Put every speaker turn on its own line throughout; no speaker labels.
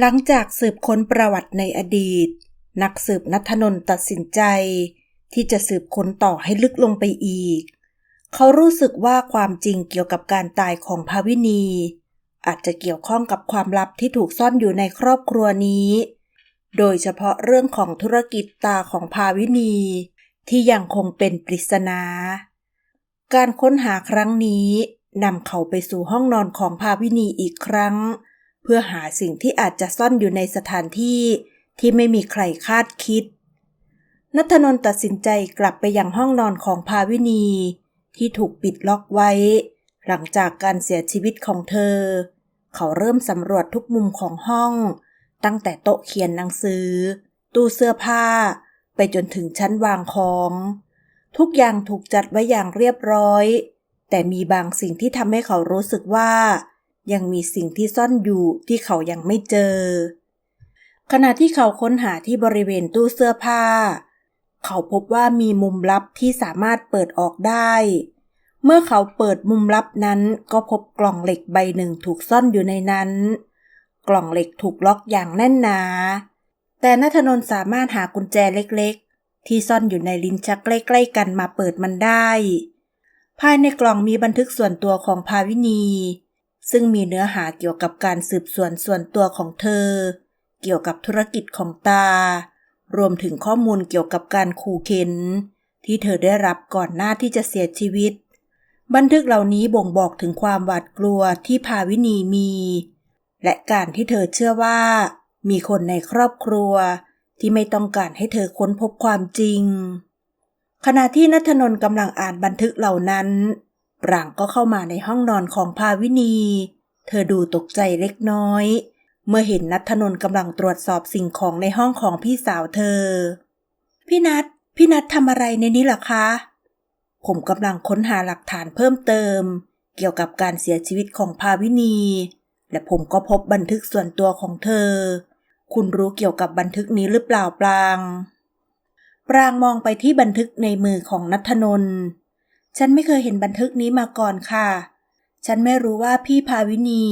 หลังจากสืบค้นประวัติในอดีต นักสืบนัทนนท์ตัดสินใจ ที่จะสืบค้นต่อให้ลึกลงไปอีก เขารู้สึกว่าความจริงเกี่ยวกับการตายของภาวินี อาจจะเกี่ยวข้องกับความลับที่ถูกซ่อนอยู่ในครอบครัวนี้ โดยเฉพาะเรื่องของธุรกิจตาของภาวินี ที่ยังคงเป็นปริศนา การค้นหาครั้งนี้นำเขาไปสู่ห้องนอนของภาวินีอีกครั้ง เพื่อหาสิ่งที่อาจจะซ่อนอยู่ในสถานที่ที่ไม่มีใครคาดคิด นัทนนท์ตัดสินใจกลับไปยังห้องนอนของภาวินี ที่ถูกปิดล็อกไว้ หลังจากการเสียชีวิตของเธอ เขาเริ่มสำรวจทุกมุมของห้อง ตั้งแต่โต๊ะเขียนหนังสือ ตู้เสื้อผ้า ไปจนถึงชั้นวางของ ทุกอย่างถูกจัดไว้อย่างเรียบร้อย แต่มีบางสิ่งที่ทำให้เขารู้สึกว่า ยังมีสิ่งที่ซ่อนอยู่ที่เขายังไม่เจอ ขณะที่เขาค้นหาที่บริเวณตู้เสื้อผ้า เขาพบว่ามีมุมลับที่สามารถเปิดออกได้ เมื่อเขาเปิดมุมลับนั้นก็พบกล่องเหล็กใบหนึ่งถูกซ่อนอยู่ในนั้น กล่องเหล็กถูกล็อกอย่างแน่นหนา แต่นัทนนท์สามารถหากุญแจเล็กๆ ที่ซ่อนอยู่ในลิ้นชักใกล้ๆกันมาเปิดมันได้ ภายในกล่องมีบันทึกส่วนตัวของภาวินี ซึ่งมีเนื้อหาเกี่ยวกับการสืบสวนส่วนตัวของเธอ เกี่ยวกับธุรกิจของตา รวมถึงข้อมูลเกี่ยวกับการขู่เข็น ที่เธอได้รับก่อนหน้าที่จะเสียชีวิต บันทึกเหล่านี้บ่งบอกถึงความหวาดกลัวที่ภาวินีมี และการที่เธอเชื่อว่า มีคนในครอบครัว ที่ไม่ต้องการให้เธอค้นพบความจริงขณะที่นัทนนท์กำลังอ่านบันทึกเหล่านั้น ปรางก็เข้ามาในห้องนอนของภาวินี เธอดูตกใจเล็กน้อย เมื่อเห็นนัทนนท์กำลังตรวจสอบสิ่งของในห้องของพี่สาวเธอ พี่นัทพี่นัททำอะไรในนี้ล่ะคะ ผมกำลังค้นหาหลักฐานเพิ่มเติม เกี่ยวกับการเสียชีวิตของภาวินี และผมก็พบบันทึกส่วนตัวของเธอ คุณรู้เกี่ยวกับบันทึกนี้หรือเปล่าปราง ปรางมองไปที่บันทึกในมือของนัทนนท์ ฉันไม่เคยเห็นบันทึกนี้มาก่อนค่ะ ฉันไม่รู้ว่าพี่ภาวินี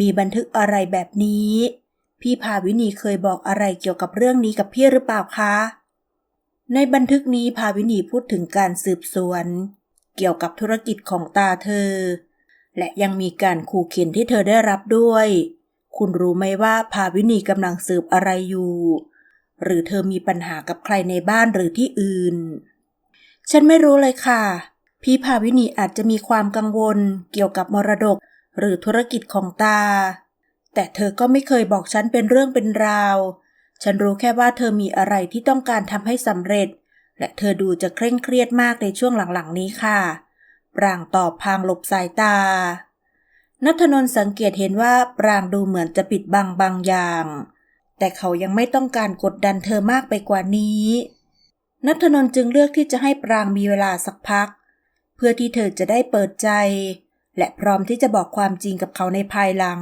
มีบันทึกอะไรแบบนี้ พี่ภาวินีเคยบอกอะไรเกี่ยวกับเรื่องนี้กับพี่หรือเปล่าคะ ในบันทึกนี้ภาวินีพูดถึงการสืบสวน เกี่ยวกับธุรกิจของตาเธอ และยังมีการขู่เข็นที่เธอได้รับด้วย คุณรู้ไหมว่าภาวินีกำลังสืบอะไรอยู่ หรือเธอมีปัญหากับใครในบ้านหรือที่อื่น ฉันไม่รู้เลยค่ะ พี่ภาวินีอาจจะมีความกังวลเกี่ยวกับมรดกหรือธุรกิจของตา แต่เธอก็ไม่เคยบอกฉันเป็นเรื่องเป็นราว ฉันรู้แค่ว่าเธอมีอะไรที่ต้องการทำให้สำเร็จ และเธอดูจะเคร่งเครียดมากในช่วงหลังๆนี้ค่ะปรางตอบพางหลบสายตา นัทนนท์สังเกตเห็นว่าปรางดูเหมือนจะปิดบังบางอย่าง แต่เขายังไม่ต้องการกดดันเธอมากไปกว่านี้ นัทนนท์จึงเลือกที่จะให้ปรางมีเวลาสักพักเพื่อที่เธอจะได้เปิดใจ และพร้อมที่จะบอกความจริงกับเขาในภายหลัง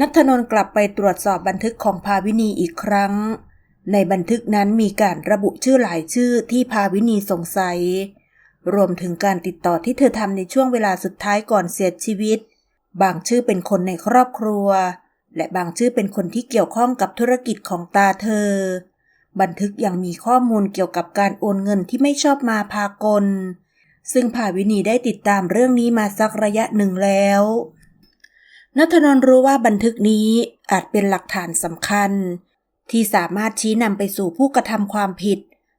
นัทนนท์กลับไปตรวจสอบบันทึกของภาวินีอีกครั้ง ในบันทึกนั้นมีการระบุชื่อหลายชื่อที่ภาวินีสงสัย รวมถึงการติดต่อที่เธอทำในช่วงเวลาสุดท้ายก่อนเสียชีวิต บางชื่อเป็นคนในครอบครัว และบางชื่อเป็นคนที่เกี่ยวข้องกับธุรกิจของตาเธอ บันทึกยังมีข้อมูลเกี่ยวกับการโอนเงินที่ไม่ชอบมาพากล ซึ่งภาวินีได้ติดตามเรื่องนี้มาสักระยะหนึ่งแล้วนัทนนท์รู้ว่าบันทึกนี้อาจเป็นหลักฐานสำคัญ ที่สามารถชี้นำไปสู่ผู้กระทำความผิด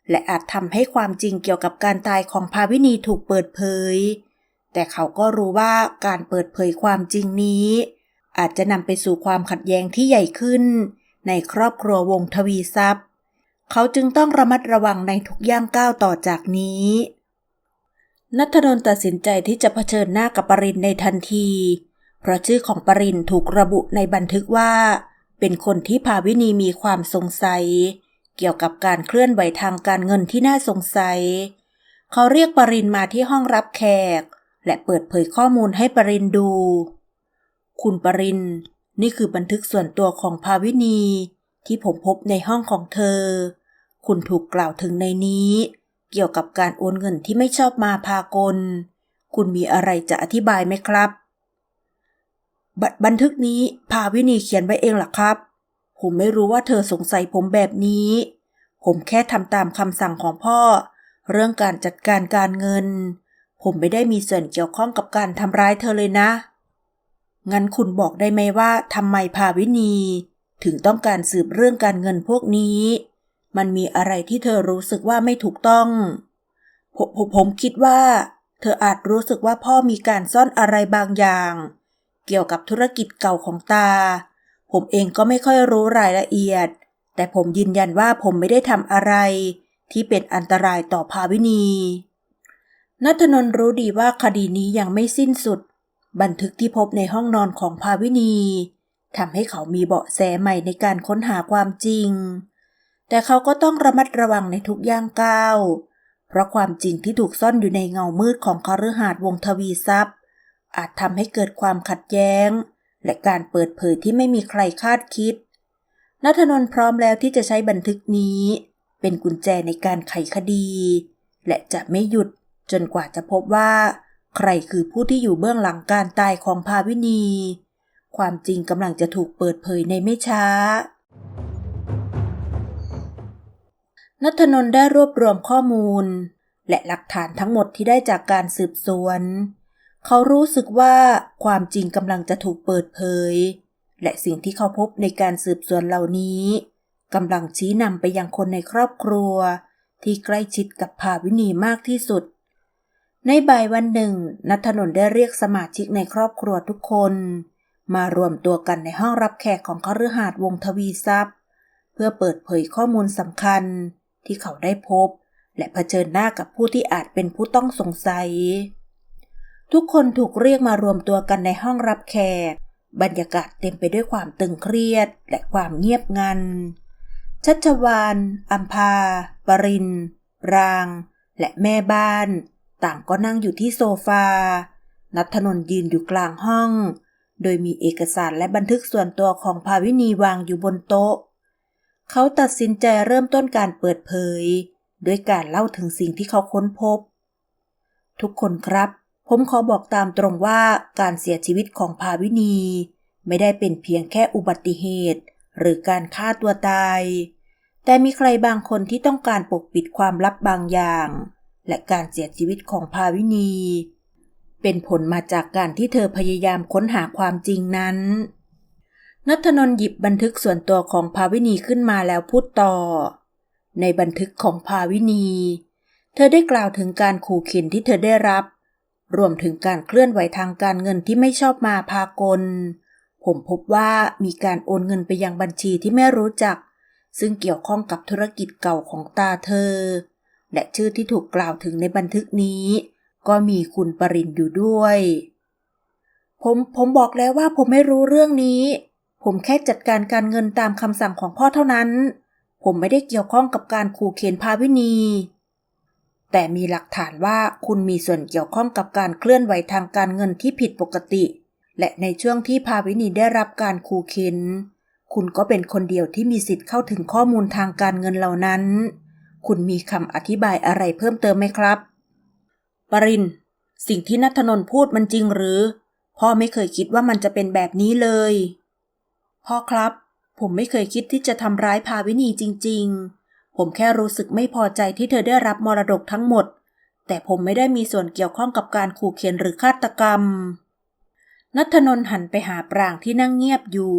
และอาจทำให้ความจริงเกี่ยวกับการตายของภาวินีถูกเปิดเผย แต่เขาก็รู้ว่าการเปิดเผยความจริงนี้ อาจจะนำไปสู่ความขัดแย้งที่ใหญ่ขึ้น ในครอบครัววงทวีทรัพย์ เขาจึงต้องระมัดระวังในทุกย่างก้าวต่อจากนี้ นัทนนตัดสินใจที่จะเผชิญหน้ากับปรินในทันที เพราะชื่อของปรินถูกระบุในบันทึกว่า เป็นคนที่ภาวินีมีความสงสัย เกี่ยวกับการเคลื่อนไหวทางการเงินที่น่าสงสัย เขาเรียกปรินมาที่ห้องรับแขก และเปิดเผยข้อมูลให้ปรินดู คุณปรินนี่คือบันทึกส่วนตัวของภาวินี ที่ผมพบในห้องของเธอ คุณถูกกล่าวถึงในนี้ เกี่ยวกับการโอนเงินที่ไม่ชอบมาพากล คุณมีอะไรจะอธิบายไหมครับ บับันทึกนี้พาวินีเขียนไว้เองหรอครับ ผมไม่รู้ว่าเธอสงสัยผมแบบนี้ ผมแค่ทำตามคำสั่งของพ่อ เรื่องการจัดการการเงิน ผมไม่ได้มีส่วนเกี่ยวข้องกับการทำร้ายเธอเลยนะงั้นคุณบอกได้ไหมว่าทำไมพาวินี ถึงต้องการสืบเรื่องการเงินพวกนี้ มันมีอะไรที่เธอรู้สึกว่าไม่ถูกต้อง ผมผมคิดว่า เธออาจรู้สึกว่าพ่อมีการซ่อนอะไรบางอย่าง เกี่ยวกับธุรกิจเก่าของตา ผมเองก็ไม่ค่อยรู้รายละเอียด แต่ผมยืนยันว่าผมไม่ได้ทำอะไร ที่เป็นอันตรายต่อภาวินีนัทนนท์รู้ดีว่าคดีนี้ยังไม่สิ้นสุด บันทึกที่พบในห้องนอนของภาวินีทำให้เขามีเบาะแสใหม่ในการค้นหาความจริง แต่เขาก็ต้องระมัดระวังในทุกย่างก้าว เพราะความจริงที่ถูกซ่อนอยู่ในเงามืดของคฤหาสน์วงทวีทรัพย์ อาจทำให้เกิดความขัดแย้ง และการเปิดเผยที่ไม่มีใครคาดคิดนัทนนท์พร้อมแล้วที่จะใช้บันทึกนี้ เป็นกุญแจในการไขคดี และจะไม่หยุดจนกว่าจะพบว่า ใครคือผู้ที่อยู่เบื้องหลังการตายของภาวินี ความจริงกำลังจะถูกเปิดเผยในไม่ช้า นัทนนท์ได้รวบรวมข้อมูล และหลักฐานทั้งหมดที่ได้จากการสืบสวน เขารู้สึกว่าความจริงกำลังจะถูกเปิดเผย และสิ่งที่เขาพบในการสืบสวนเหล่านี้กำลังชี้นำไปยังคนในครอบครัว ที่ใกล้ชิดกับภาวินีมากที่สุด ในบ่ายวันหนึ่ง นัทนนท์ได้เรียกสมาชิกในครอบครัวทุกคน มารวมตัวกันในห้องรับแขกของคฤหาสน์วงทวีทรัพย์ เพื่อเปิดเผยข้อมูลสำคัญ ที่เขาได้พบ และเผชิญหน้ากับผู้ที่อาจเป็นผู้ต้องสงสัย ทุกคนถูกเรียกมารวมตัวกันในห้องรับแขก บรรยากาศเต็มไปด้วยความตึงเครียดและความเงียบงัน ชัชวานอัมพา ปริน ราง และแม่บ้าน ต่างก็นั่งอยู่ที่โซฟา นัทนนท์ยืนอยู่กลางห้อง โดยมีเอกสารและบันทึกส่วนตัวของภาวินีวางอยู่บนโต๊ะ เขาตัดสินใจเริ่มต้นการเปิดเผย ด้วยการเล่าถึงสิ่งที่เขาค้นพบ ทุกคนครับ ผมขอบอกตามตรงว่าการเสียชีวิตของภาวินี ไม่ได้เป็นเพียงแค่อุบัติเหตุ หรือการฆ่าตัวตาย แต่มีใครบางคนที่ต้องการปกปิดความลับบางอย่าง และการเสียชีวิตของภาวินี เป็นผลมาจากการที่เธอพยายามค้นหาความจริงนั้น นัทนนท์หยิบบันทึกส่วนตัวของภาวินีขึ้นมาแล้วพูดต่อ ในบันทึกของภาวินี เธอได้กล่าวถึงการขู่เข็นที่เธอได้รับ รวมถึงการเคลื่อนไหวทางการเงินที่ไม่ชอบมาพากล ผมพบว่ามีการโอนเงินไปยังบัญชีที่ไม่รู้จัก ซึ่งเกี่ยวข้องกับธุรกิจเก่าของตาเธอ และชื่อที่ถูกกล่าวถึงในบันทึกนี้ ก็มีคุณปรินอยู่ด้วย ผมผมบอกแล้วว่าผมไม่รู้เรื่องนี้ ผมแค่จัดการการเงินตามคำสั่งของพ่อเท่านั้น ผมไม่ได้เกี่ยวข้องกับการขู่เข็นพาวินี แต่มีหลักฐานว่าคุณมีส่วนเกี่ยวข้องกับการเคลื่อนไหวทางการเงินที่ผิดปกติ และในช่วงที่พาวินีได้รับการขู่เข็น คุณก็เป็นคนเดียวที่มีสิทธิ์เข้าถึงข้อมูลทางการเงินเหล่านั้น คุณมีคำอธิบายอะไรเพิ่มเติมไหมครับ ปรินสิ่งที่นัทนนท์พูดมันจริงหรือ พ่อไม่เคยคิดว่ามันจะเป็นแบบนี้เลย พ่อครับ ผมไม่เคยคิดที่จะทำร้ายภาวินีจริง ๆ ผมแค่รู้สึกไม่พอใจที่เธอได้รับมรดกทั้งหมด แต่ผมไม่ได้มีส่วนเกี่ยวข้องกับการขู่เข็นหรือฆาตกรรม นัทนนท์หันไปหาปรางที่นั่งเงียบอยู่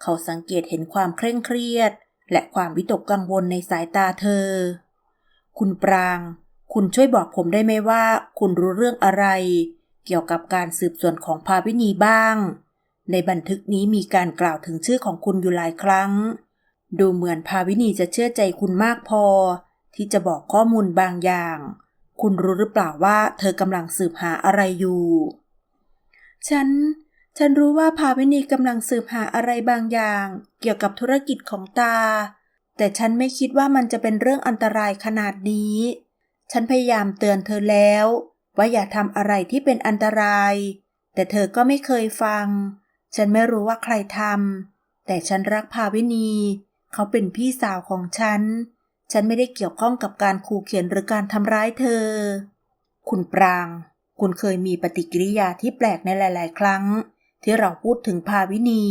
เขาสังเกตเห็นความเคร่งเครียด และความวิตกกังวลในสายตาเธอ คุณปราง คุณช่วยบอกผมได้ไหมว่า คุณรู้เรื่องอะไร เกี่ยวกับการสืบสวนของภาวินีบ้าง ในบันทึกนี้มีการกล่าวถึงชื่อของคุณอยู่หลายครั้ง ดูเหมือนภาวินีจะเชื่อใจคุณมากพอ ที่จะบอกข้อมูลบางอย่าง คุณรู้หรือเปล่าว่าเธอกำลังสืบหาอะไรอยู่ ฉัน ฉันรู้ว่าภาวินีกำลังสืบหาอะไรบางอย่าง เกี่ยวกับธุรกิจของตา แต่ฉันไม่คิดว่ามันจะเป็นเรื่องอันตรายขนาดนี้ ฉันพยายามเตือนเธอแล้ว ว่าอย่าทำอะไรที่เป็นอันตราย แต่เธอก็ไม่เคยฟัง ฉันไม่รู้ว่าใครทำแต่ฉันรักภาวินี เขาเป็นพี่สาวของฉัน ฉันไม่ได้เกี่ยวข้องกับการขู่เขียนหรือการทำร้ายเธอ คุณปราง คุณเคยมีปฏิกิริยาที่แปลกในหลาย ๆ ครั้ง ที่เราพูดถึงภาวินี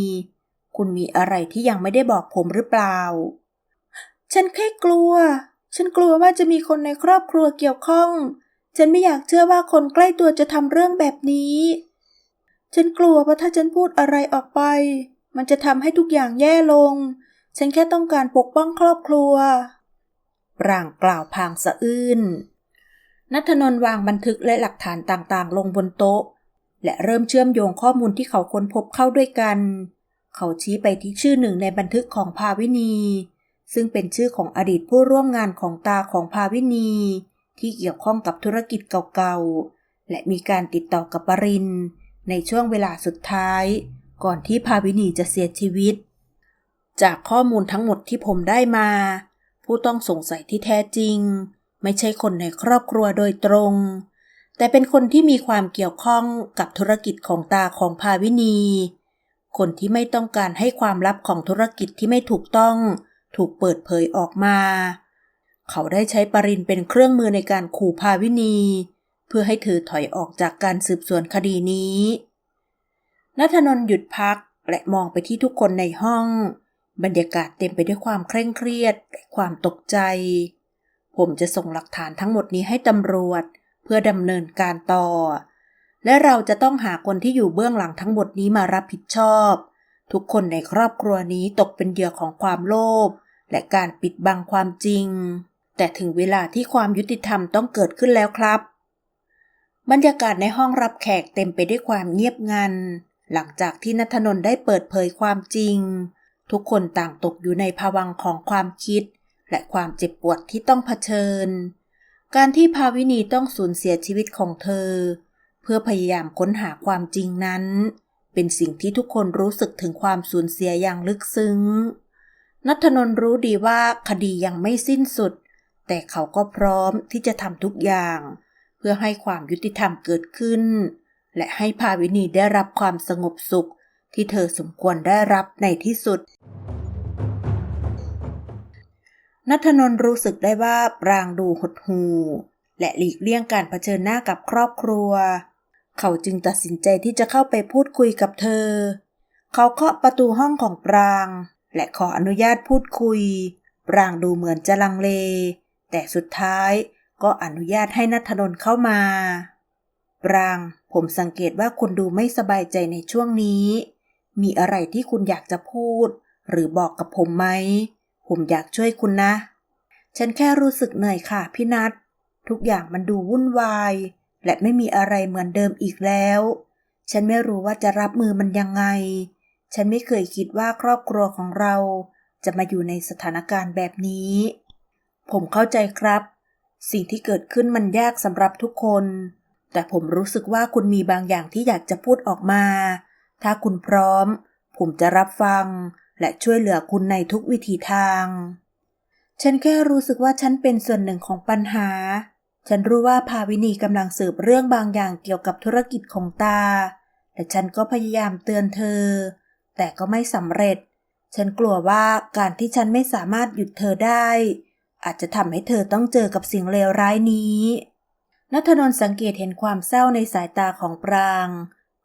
คุณมีอะไรที่ยังไม่ได้บอกผมหรือเปล่า ฉันแค่กลัว ฉันกลัวว่าจะมีคนในครอบครัวเกี่ยวข้อง ฉันไม่อยากเชื่อว่าคนใกล้ตัวจะทำเรื่องแบบนี้ ฉันกลัวว่าถ้าฉันพูดอะไรออกไป มันจะทำให้ทุกอย่างแย่ลง ฉันแค่ต้องการปกป้องครอบครัวปร่างกล่าวพางสะอื้นนัทนนท์วางบันทึกและหลักฐานต่างๆ ลงบนโต๊ะ และเริ่มเชื่อมโยงข้อมูลที่เขาค้นพบเข้าด้วยกัน เขาชี้ไปที่ชื่อหนึ่งในบันทึกของภาวินี ซึ่งเป็นชื่อของอดีตผู้ร่วมงานของตาของภาวินี ที่เกี่ยวข้องกับธุรกิจเก่าๆ และมีการติดต่อกับปริน ในช่วงเวลาสุดท้าย ก่อนที่ภาวินีจะเสียชีวิต จากข้อมูลทั้งหมดที่ผมได้มา ผู้ต้องสงสัยที่แท้จริง ไม่ใช่คนในครอบครัวโดยตรง แต่เป็นคนที่มีความเกี่ยวข้องกับธุรกิจของตาของภาวินี คนที่ไม่ต้องการให้ความลับของธุรกิจที่ไม่ถูกต้อง ถูกเปิดเผยออกมา เขาได้ใช้ปรินเป็นเครื่องมือในการขู่ภาวินี เพื่อให้เธอถอยออกจากการสืบสวนคดีนี้นัทนนท์หยุดพักและมองไปที่ทุกคนในห้อง บรรยากาศเต็มไปด้วยความเคร่งเครียดและความตกใจ ผมจะส่งหลักฐานทั้งหมดนี้ให้ตำรวจ เพื่อดำเนินการต่อ และเราจะต้องหาคนที่อยู่เบื้องหลังทั้งหมดนี้มารับผิดชอบ ทุกคนในครอบครัวนี้ตกเป็นเหยื่อของความโลภและการปิดบังความจริง แต่ถึงเวลาที่ความยุติธรรมต้องเกิดขึ้นแล้วครับ บรรยากาศในห้องรับแขกเต็มไปด้วยความเงียบงัน หลังจากที่นัทนนท์ได้เปิดเผยความจริง ทุกคนต่างตกอยู่ในภวังของความคิด และความเจ็บปวดที่ต้องเผชิญ การที่ภาวินีต้องสูญเสียชีวิตของเธอ เพื่อพยายามค้นหาความจริงนั้น เป็นสิ่งที่ทุกคนรู้สึกถึงความสูญเสียอย่างลึกซึ้ง นัทนนท์รู้ดีว่าคดียังไม่สิ้นสุด แต่เขาก็พร้อมที่จะทำทุกอย่างเพื่อให้ความยุติธรรมเกิดขึ้น และให้ภาวินีได้รับความสงบสุข ที่เธอสมควรได้รับในที่สุดนัทนนท์รู้สึกได้ว่าปรางดูหดหู่และหลีกเลี่ยงการเผชิญหน้ากับครอบครัว เขาจึงตัดสินใจที่จะเข้าไปพูดคุยกับเธอ เขาเคาะประตูห้องของปราง และขออนุญาตพูดคุย ปรางดูเหมือนจะลังเล แต่สุดท้าย ก็อนุญาตให้นัทนนท์เข้ามาปราง ผมสังเกตว่าคุณดูไม่สบายใจในช่วงนี้ มีอะไรที่คุณอยากจะพูด หรือบอกกับผมไหม ผมอยากช่วยคุณนะ ฉันแค่รู้สึกเหนื่อยค่ะพี่นัท ทุกอย่างมันดูวุ่นวาย และไม่มีอะไรเหมือนเดิมอีกแล้ว ฉันไม่รู้ว่าจะรับมือมันยังไง ฉันไม่เคยคิดว่าครอบครัวของเรา จะมาอยู่ในสถานการณ์แบบนี้ ผมเข้าใจครับ สิ่งที่เกิดขึ้นมันยากสำหรับทุกคน แต่ผมรู้สึกว่าคุณมีบางอย่างที่อยากจะพูดออกมา ถ้าคุณพร้อม ผมจะรับฟัง และช่วยเหลือคุณในทุกวิถีทาง ฉันแค่รู้สึกว่าฉันเป็นส่วนหนึ่งของปัญหา ฉันรู้ว่าภาวินีกำลังสืบเรื่องบางอย่างเกี่ยวกับธุรกิจของตา และฉันก็พยายามเตือนเธอ แต่ก็ไม่สำเร็จ ฉันกลัวว่าการที่ฉันไม่สามารถหยุดเธอได้ อาจจะทำให้เธอต้องเจอกับสิ่งเลวร้ายนี้นัทนนท์สังเกตเห็นความเศร้าในสายตาของปราง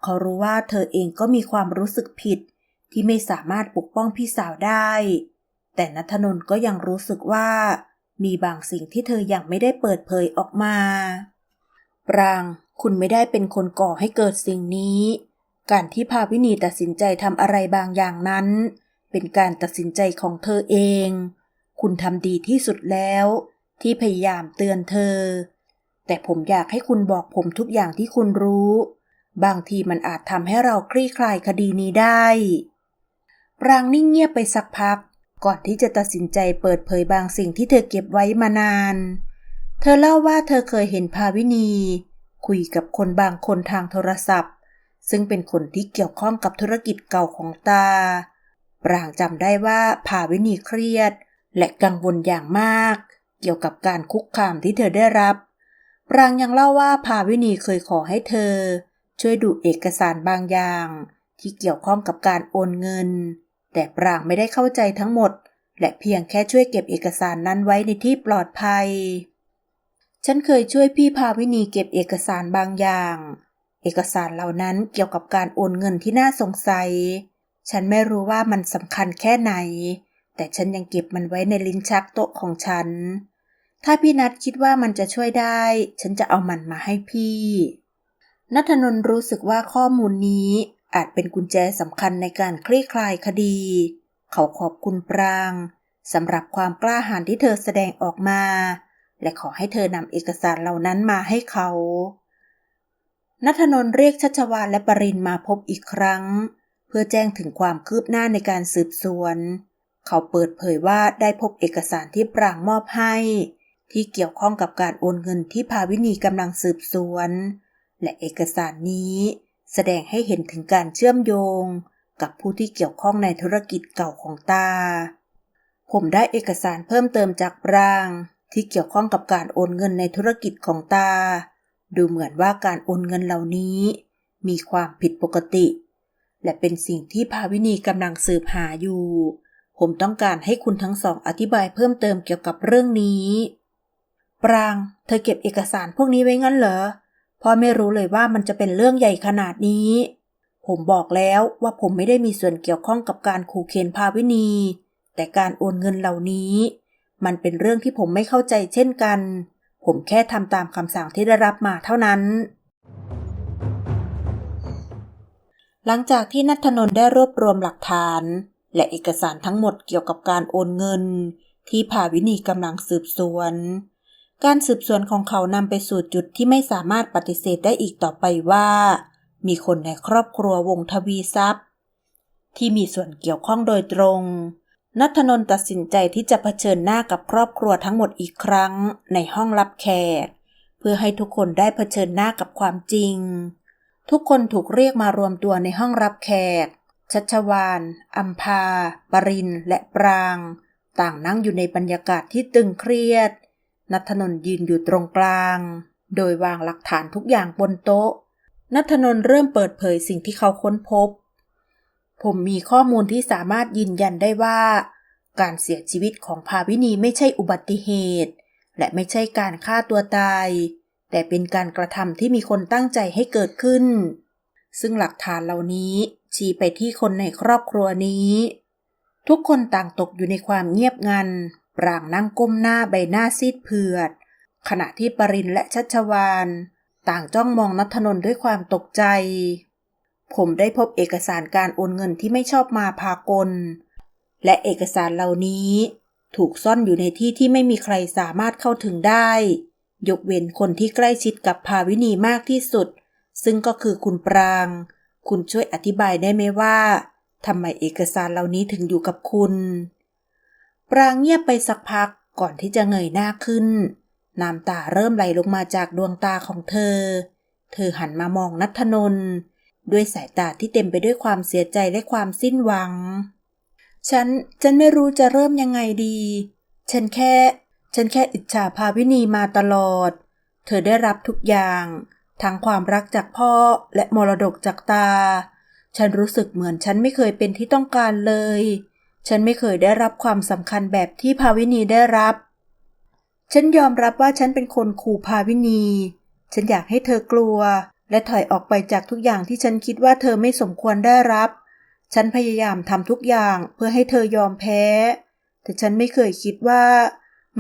เขารู้ว่าเธอเองก็มีความรู้สึกผิด ที่ไม่สามารถปกป้องพี่สาวได้ แต่นัทนนท์ก็ยังรู้สึกว่า มีบางสิ่งที่เธอยังไม่ได้เปิดเผยออกมา ปราง คุณไม่ได้เป็นคนก่อให้เกิดสิ่งนี้ การที่พาวินีตัดสินใจทำอะไรบางอย่างนั้น เป็นการตัดสินใจของเธอเอง คุณทำดีที่สุดแล้ว ที่พยายามเตือนเธอ แต่ผมอยากให้คุณบอกผมทุกอย่างที่คุณรู้ บางทีมันอาจทำให้เราคลี่คลายคดีนี้ได้ปรางนิ่งเงียบไปสักพัก ก่อนที่จะตัดสินใจเปิดเผยบางสิ่งที่เธอเก็บไว้มานาน เธอเล่าว่าเธอเคยเห็นภาวินี คุยกับคนบางคนทางโทรศัพท์ ซึ่งเป็นคนที่เกี่ยวข้องกับธุรกิจเก่าของตา ปรางจำได้ว่าภาวินีเครียด และกังวลอย่างมาก เกี่ยวกับการคุกคามที่เธอได้รับ ปรางยังเล่าว่าภาวินีเคยขอให้เธอ ช่วยดูเอกสารบางอย่าง ที่เกี่ยวข้องกับการโอนเงิน แต่ปรางไม่ได้เข้าใจทั้งหมด และเพียงแค่ช่วยเก็บเอกสารนั้นไว้ในที่ปลอดภัย ฉันเคยช่วยพี่ภาวินีเก็บเอกสารบางอย่าง เอกสารเหล่านั้นเกี่ยวกับการโอนเงินที่น่าสงสัย ฉันไม่รู้ว่ามันสำคัญแค่ไหน แต่ฉันยังเก็บมันไว้ในลิ้นชักโต๊ะของฉัน ถ้าพี่นัทคิดว่ามันจะช่วยได้ ฉันจะเอามันมาให้พี่นัทนนท์รู้สึกว่าข้อมูลนี้อาจเป็นกุญแจสำคัญในการคลี่คลายคดี เขาขอบคุณปรางสำหรับความกล้าหาญที่เธอแสดงออกมา และขอให้เธอนำเอกสารเหล่านั้นมาให้เขานัทนนท์เรียกชัชวานและปรินมาพบอีกครั้ง เพื่อแจ้งถึงความคืบหน้าในการสืบสวน เขาเปิดเผยว่าได้พบเอกสารที่ปรางมอบให้ ที่เกี่ยวข้องกับการโอนเงินที่ภาวินีกำลังสืบสวน และเอกสารนี้ แสดงให้เห็นถึงการเชื่อมโยง กับผู้ที่เกี่ยวข้องในธุรกิจเก่าของตา ผมได้เอกสารเพิ่มเติมจากปราง ที่เกี่ยวข้องกับการโอนเงินในธุรกิจของตา ดูเหมือนว่าการโอนเงินเหล่านี้ มีความผิดปกติ และเป็นสิ่งที่ภาวินีกำลังสืบหาอยู่ ผมต้องการให้คุณทั้งสองอธิบายเพิ่มเติมเกี่ยวกับเรื่องนี้ ปราง เธอเก็บเอกสารพวกนี้ไว้งั้นเหรอพ่อไม่รู้เลยว่ามันจะเป็นเรื่องใหญ่ขนาดนี้ ผมบอกแล้วว่าผมไม่ได้มีส่วนเกี่ยวข้องกับการขู่เข็นภาวินี แต่การโอนเงินเหล่านี้ มันเป็นเรื่องที่ผมไม่เข้าใจเช่นกัน ผมแค่ทำตามคำสั่งที่ได้รับมาเท่านั้น หลังจากที่นัทนนท์ได้รวบรวมหลักฐาน และเอกสารทั้งหมดเกี่ยวกับการโอนเงิน ที่ภาวินีกำลังสืบสวน การสืบสวนของเขานำไปสู่จุดที่ไม่สามารถปฏิเสธได้อีกต่อไปว่า มีคนในครอบครัววงทวีทรัพย์ ที่มีส่วนเกี่ยวข้องโดยตรง นัทนนท์ตัดสินใจที่จะเผชิญหน้ากับครอบครัวทั้งหมดอีกครั้งในห้องรับแขก เพื่อให้ทุกคนได้เผชิญหน้ากับความจริง ทุกคนถูกเรียกมารวมตัวในห้องรับแขก ชัชวานอัมพา ปริน และปราง ต่างนั่งอยู่ในบรรยากาศที่ตึงเครียด นัทนนท์ยืนอยู่ตรงกลาง โดยวางหลักฐานทุกอย่างบนโต๊ะ นัทนนท์เริ่มเปิดเผยสิ่งที่เขาค้นพบ ผมมีข้อมูลที่สามารถยืนยันได้ว่า การเสียชีวิตของภาวินีไม่ใช่อุบัติเหตุ และไม่ใช่การฆ่าตัวตาย แต่เป็นการกระทำที่มีคนตั้งใจให้เกิดขึ้น ซึ่งหลักฐานเหล่านี้ ชี้ไปที่คนในครอบครัวนี้ ทุกคนต่างตกอยู่ในความเงียบงันปรางนั่งก้มหน้าใบหน้าซีดเผือด ขณะที่ปรินและชัชวาน ต่างจ้องมองนัทนนท์ด้วยความตกใจ ผมได้พบเอกสารการโอนเงินที่ไม่ชอบมาพากล และเอกสารเหล่านี้ถูกซ่อนอยู่ในที่ที่ไม่มีใครสามารถเข้าถึงได้ ยกเว้นคนที่ใกล้ชิดกับภาวินีมากที่สุด ซึ่งก็คือคุณปราง คุณช่วยอธิบายได้ไหมว่าทำไมเอกสารเหล่านี้ถึงอยู่กับคุณ ปรางเงียบไปสักพักก่อนที่จะเงยหน้าขึ้น น้ำตาเริ่มไหลลงมาจากดวงตาของเธอ เธอหันมามองนัทนนท์ด้วยสายตาที่เต็มไปด้วยความเสียใจและความสิ้นหวัง ฉัน ฉันไม่รู้จะเริ่มยังไงดี ฉันแค่ ฉันแค่อิจฉาภาวินีมาตลอด เธอได้รับทุกอย่าง ทั้งความรักจากพ่อและมรดกจากตา ฉันรู้สึกเหมือนฉันไม่เคยเป็นที่ต้องการเลย ฉันไม่เคยได้รับความสำคัญแบบที่ภาวินีได้รับ ฉันยอมรับว่าฉันเป็นคนขู่ภาวินี ฉันอยากให้เธอกลัว และถอยออกไปจากทุกอย่างที่ฉันคิดว่าเธอไม่สมควรได้รับ ฉันพยายามทำทุกอย่างเพื่อให้เธอยอมแพ้ แต่ฉันไม่เคยคิดว่า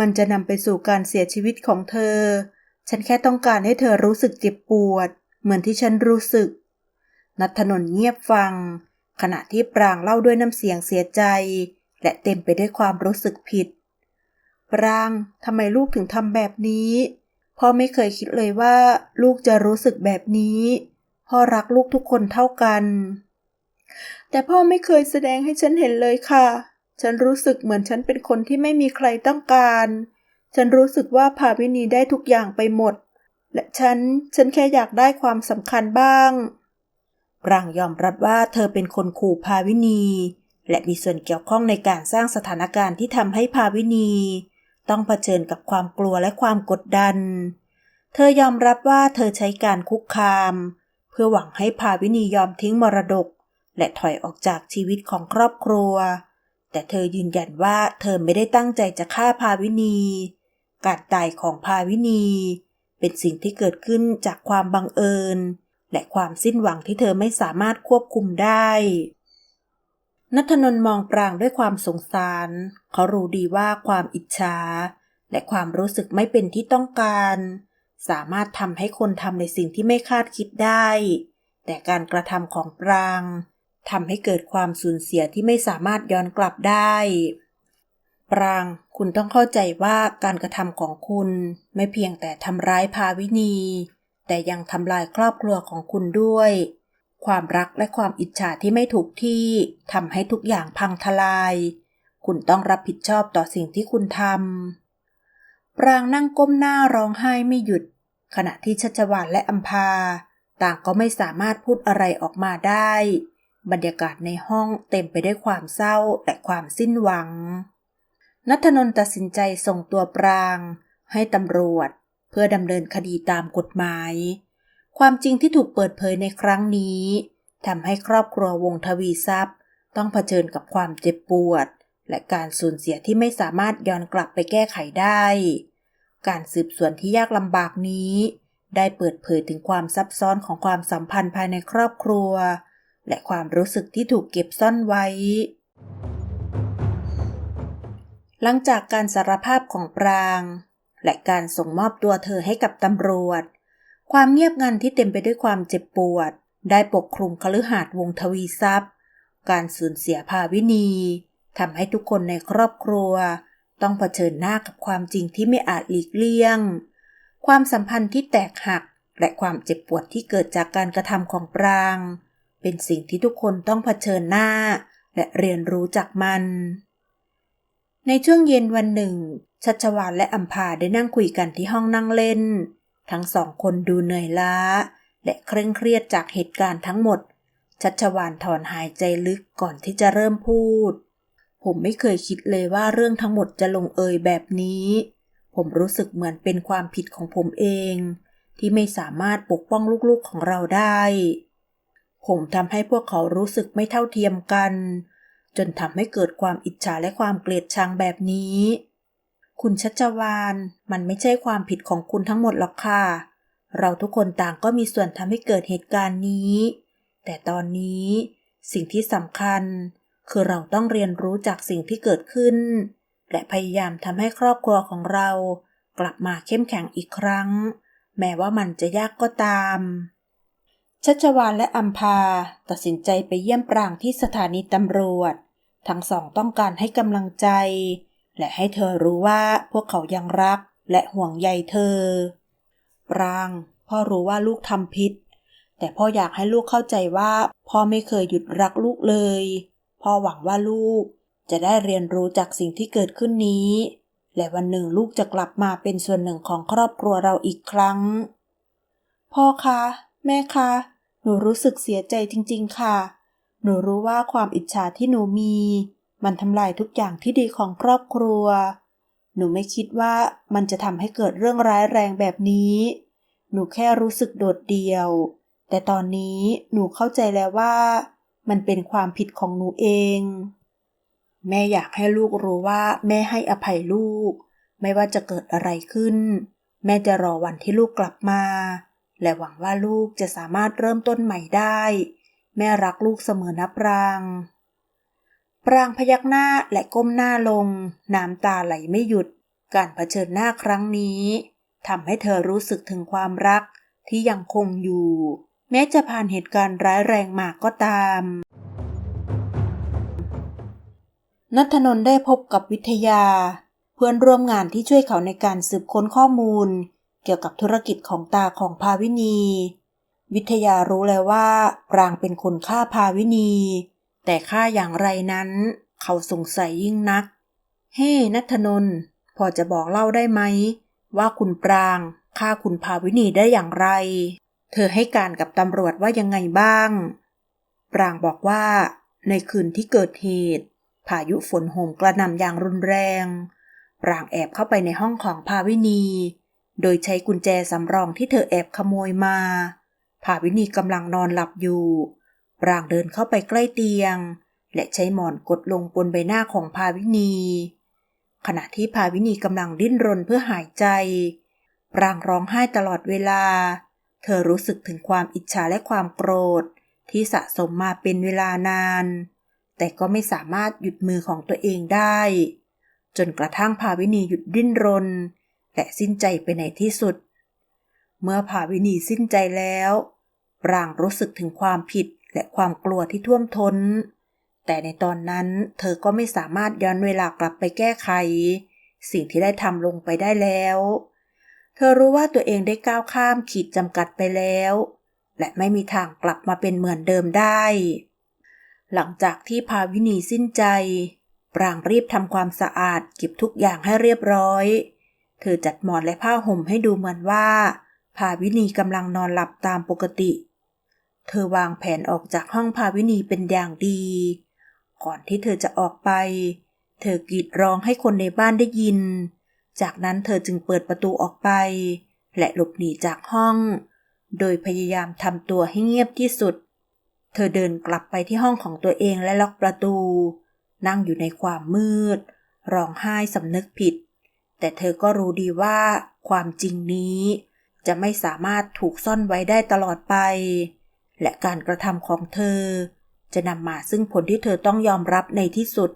มันจะนำไปสู่การเสียชีวิตของเธอ ฉันแค่ต้องการให้เธอรู้สึกเจ็บปวด เหมือนที่ฉันรู้สึก นัทนนเงียบฟัง ขณะที่ปรางเล่าด้วยน้ำเสียงเสียใจ และเต็มไปด้วยความรู้สึกผิด ปรางทำไมลูกถึงทำแบบนี้พ่อไม่เคยคิดเลยว่าลูกจะรู้สึกแบบนี้พ่อรักลูกทุกคนเท่ากัน แต่พ่อไม่เคยแสดงให้ฉันเห็นเลยค่ะ ฉันรู้สึกเหมือนฉันเป็นคนที่ไม่มีใครต้องการ ฉันรู้สึกว่าภาวินีได้ทุกอย่างไปหมด และฉัน ฉันแค่อยากได้ความสำคัญบ้างปรางยอมรับว่าเธอเป็นคนขู่ภาวินี และมีส่วนเกี่ยวข้องในการสร้างสถานการณ์ที่ทำให้ภาวินี ต้องเผชิญกับความกลัวและความกดดัน เธอยอมรับว่าเธอใช้การคุกคาม เพื่อหวังให้ภาวินียอมทิ้งมรดก และถอยออกจากชีวิตของครอบครัว แต่เธอยืนยันว่าเธอไม่ได้ตั้งใจจะฆ่าภาวินี การตายของภาวินี เป็นสิ่งที่เกิดขึ้นจากความบังเอิญ และความสิ้นหวังที่เธอไม่สามารถควบคุมได้นัทนนท์มองปรางด้วยความสงสาร เขารู้ดีว่าความอิจฉาและความรู้สึกไม่เป็นที่ต้องการ สามารถทำให้คนทำในสิ่งที่ไม่คาดคิดได้ แต่การกระทำของปราง ทำให้เกิดความสูญเสียที่ไม่สามารถย้อนกลับได้ ปราง คุณต้องเข้าใจว่าการกระทำของคุณไม่เพียงแต่ทำร้ายภาวินี แต่ยังทำลายครอบครัวของคุณด้วย ความรักและความอิจฉาที่ไม่ถูกที่ทำให้ทุกอย่างพังทลาย คุณต้องรับผิดชอบต่อสิ่งที่คุณทำ ปรางนั่งก้มหน้าร้องไห้ไม่หยุด ขณะที่ชัชวานและอัมพาต่างก็ไม่สามารถพูดอะไรออกมาได้ บรรยากาศในห้องเต็มไปด้วยความเศร้าและความสิ้นหวัง นัทนนท์ตัดสินใจส่งตัวปราง ให้ตำรวจ เพื่อดำเนินคดีตามกฎหมาย ความจริงที่ถูกเปิดเผยในครั้งนี้ทำให้ครอบครัววงทวีทรัพย์ ต้องเผชิญกับความเจ็บปวด และการสูญเสียที่ไม่สามารถย้อนกลับไปแก้ไขได้ การสืบสวนที่ยากลำบากนี้ ได้เปิดเผยถึงความซับซ้อนของความสัมพันธ์ภายในครอบครัว และความรู้สึกที่ถูกเก็บซ่อนไว้ หลังจากการสารภาพของปราง และการส่งมอบตัวเธอให้กับตำรวจ ความเงียบงันที่เต็มไปด้วยความเจ็บปวด ได้ปกคลุมคฤหาสน์วงทวีทรัพย์ การสูญเสียภาวินีทำให้ทุกคนในครอบครัว ต้องเผชิญหน้ากับความจริงที่ไม่อาจหลีกเลี่ยง ความสัมพันธ์ที่แตกหักและความเจ็บปวดที่เกิดจากการกระทำของปราง เป็นสิ่งที่ทุกคนต้องเผชิญหน้า และเรียนรู้จากมัน ในช่วงเย็นวันหนึ่ง ชัชวานและอัมพาได้นั่งคุยกันที่ห้องนั่งเล่น ทั้งสองคนดูเหนื่อยล้า และเคร่งเครียดจากเหตุการณ์ทั้งหมด ชัชวานถอนหายใจลึกก่อนที่จะเริ่มพูด ผมไม่เคยคิดเลยว่าเรื่องทั้งหมดจะลงเอยแบบนี้ ผมรู้สึกเหมือนเป็นความผิดของผมเองที่ไม่สามารถปกป้องลูกๆของเราได้ ผมทำให้พวกเขารู้สึกไม่เท่าเทียมกัน จนทำให้เกิดความอิจฉาและความเกลียดชังแบบนี้ คุณชัชวานมันไม่ใช่ความผิดของคุณทั้งหมดหรอกค่ะ เราทุกคนต่างก็มีส่วนทำให้เกิดเหตุการณ์นี้ แต่ตอนนี้สิ่งที่สำคัญ คือเราต้องเรียนรู้จากสิ่งที่เกิดขึ้น และพยายามทำให้ครอบครัวของเรา กลับมาเข้มแข็งอีกครั้ง แม้ว่ามันจะยากก็ตาม ชัชวานและอัมพาตัดสินใจไปเยี่ยมปรางที่สถานีตำรวจ ทั้งสองต้องการให้กำลังใจ และให้เธอรู้ว่าพวกเขายังรักและห่วงใยเธอ ปราง พ่อรู้ว่าลูกทำผิด แต่พ่ออยากให้ลูกเข้าใจว่า พ่อไม่เคยหยุดรักลูกเลย พ่อหวังว่าลูกจะได้เรียนรู้จากสิ่งที่เกิดขึ้นนี้ และวันหนึ่งลูกจะกลับมาเป็นส่วนหนึ่งของครอบครัวเราอีกครั้ง พ่อคะ แม่คะ หนูรู้สึกเสียใจจริง ๆ ค่ะ หนูรู้ว่าความอิจฉาที่หนูมี มันทำลายทุกอย่างที่ดีของครอบครัว หนูไม่คิดว่ามันจะทำให้เกิดเรื่องร้ายแรงแบบนี้ หนูแค่รู้สึกโดดเดี่ยว แต่ตอนนี้หนูเข้าใจแล้วว่า มันเป็นความผิดของหนูเอง แม่อยากให้ลูกรู้ว่าแม่ให้อภัยลูก ไม่ว่าจะเกิดอะไรขึ้น แม่จะรอวันที่ลูกกลับมา และหวังว่าลูกจะสามารถเริ่มต้นใหม่ได้ แม่รักลูกเสมอนะปราง ปรางพยักหน้าและก้มหน้าลง น้ำตาไหลไม่หยุด การเผชิญหน้าครั้งนี้ทำให้เธอรู้สึกถึงความรักที่ยังคงอยู่ แม้จะผ่านเหตุการณ์ร้ายแรงมากก็ตามนัทนนท์ได้พบกับวิทยา เพื่อนร่วมงานที่ช่วยเขาในการสืบค้นข้อมูล เกี่ยวกับธุรกิจของตาของภาวินี วิทยารู้แล้วว่าปรางเป็นคนฆ่าพาวินี แต่ฆ่าอย่างไรนั้น เขาสงสัยยิ่งนัก เฮ้ นัทนนท์พอจะบอกเล่าได้ไหม ว่าคุณปรางฆ่าคุณพาวินีได้อย่างไร เธอให้การกับตำรวจว่ายังไงบ้าง ปรางบอกว่า ในคืนที่เกิดเหตุ พายุฝนโหมกระหน่ำอย่างรุนแรง ปรางแอบเข้าไปในห้องของพาวินี โดยใช้กุญแจสำรองที่เธอแอบขโมยมาภาวินีกำลังนอนหลับอยู่ ปรางเดินเข้าไปใกล้เตียง และใช้หมอนกดลงบนใบหน้าของภาวินี ขณะที่ภาวินีกำลังดิ้นรนเพื่อหายใจ ปรางร้องไห้ตลอดเวลา เธอรู้สึกถึงความอิจฉาและความโกรธ ที่สะสมมาเป็นเวลานาน แต่ก็ไม่สามารถหยุดมือของตัวเองได้ จนกระทั่งภาวินีหยุดดิ้นรน และสิ้นใจไปในที่สุด เมื่อภาวินีสิ้นใจแล้วปรางรู้สึกถึงความผิดและความกลัวที่ท่วมท้น แต่ในตอนนั้นเธอก็ไม่สามารถย้อนเวลากลับไปแก้ไข สิ่งที่ได้ทำลงไปได้แล้ว เธอรู้ว่าตัวเองได้ก้าวข้ามขีดจำกัดไปแล้ว และไม่มีทางกลับมาเป็นเหมือนเดิมได้ หลังจากที่ภาวินีสิ้นใจ ปรางรีบทำความสะอาดเก็บทุกอย่างให้เรียบร้อย เธอจัดหมอนและผ้าห่มให้ดูเหมือนว่าภาวินีกำลังนอนหลับตามปกติ เธอวางแผนออกจากห้องภาวินีเป็นอย่างดี ก่อนที่เธอจะออกไป เธอกรีดร้องให้คนในบ้านได้ยิน จากนั้นเธอจึงเปิดประตูออกไป และหลบหนีจากห้อง โดยพยายามทำตัวให้เงียบที่สุด เธอเดินกลับไปที่ห้องของตัวเองและล็อกประตู นั่งอยู่ในความมืด ร้องไห้สำนึกผิด แต่เธอก็รู้ดีว่าความจริงนี้ จะไม่สามารถถูกซ่อนไว้ได้ตลอดไป และการกระทำของเธอ จะนำมาซึ่งผลที่เธอต้องยอมรับในที่สุด